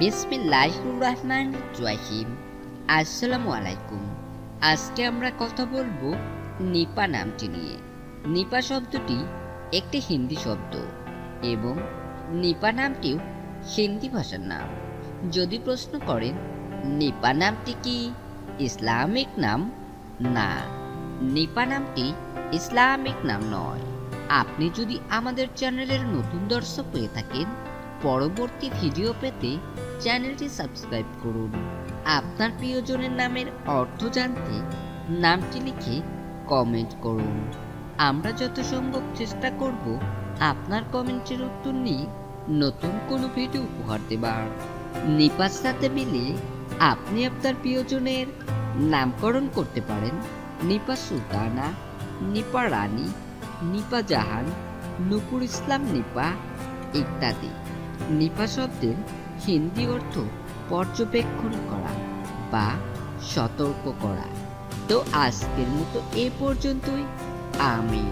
বিসমিল্লাহির রহমান রাহিম আসসালামু আলাইকুম আজকে আমরা কথা বলব নিপা নামটি নিয়ে। নিপা শব্দটি একটি হিন্দি শব্দ এবং নিপা নামটিও হিন্দি ভাষার নাম। যদি প্রশ্ন করেন, নিপা নামটি কি, ইসলামিক নাম? না, নিপা নামটি ইসলামিক নাম নয়। আপনি যদি আমাদের চ্যানেলের নতুন দর্শক হয়ে থাকেন, পরবর্তী ভিডিও পেতে চ্যানেলটি সাবস্ক্রাইব করুন। আপনার প্রিয়জনের নামের অর্থ জানতে নামটি লিখে কমেন্ট করুন। আমরা যত সম্ভব চেষ্টা করব আপনার কমেন্টের উত্তর নিয়ে নতুন কোনো ভিডিও উপহার দেবার। নিপার সাথে মিলে আপনি আপনার প্রিয়জনের নামকরণ করতে পারেন। নিপা সুলতানা, নিপা রানী, নিপা জাহান, নুপুর ইসলাম নিপা ইত্যাদি। নিপা শব্দের হিন্দি অর্থ পর্যবেক্ষণ করা বা সতর্ক করা। তো আজকের মতো এ পর্যন্তই। আমি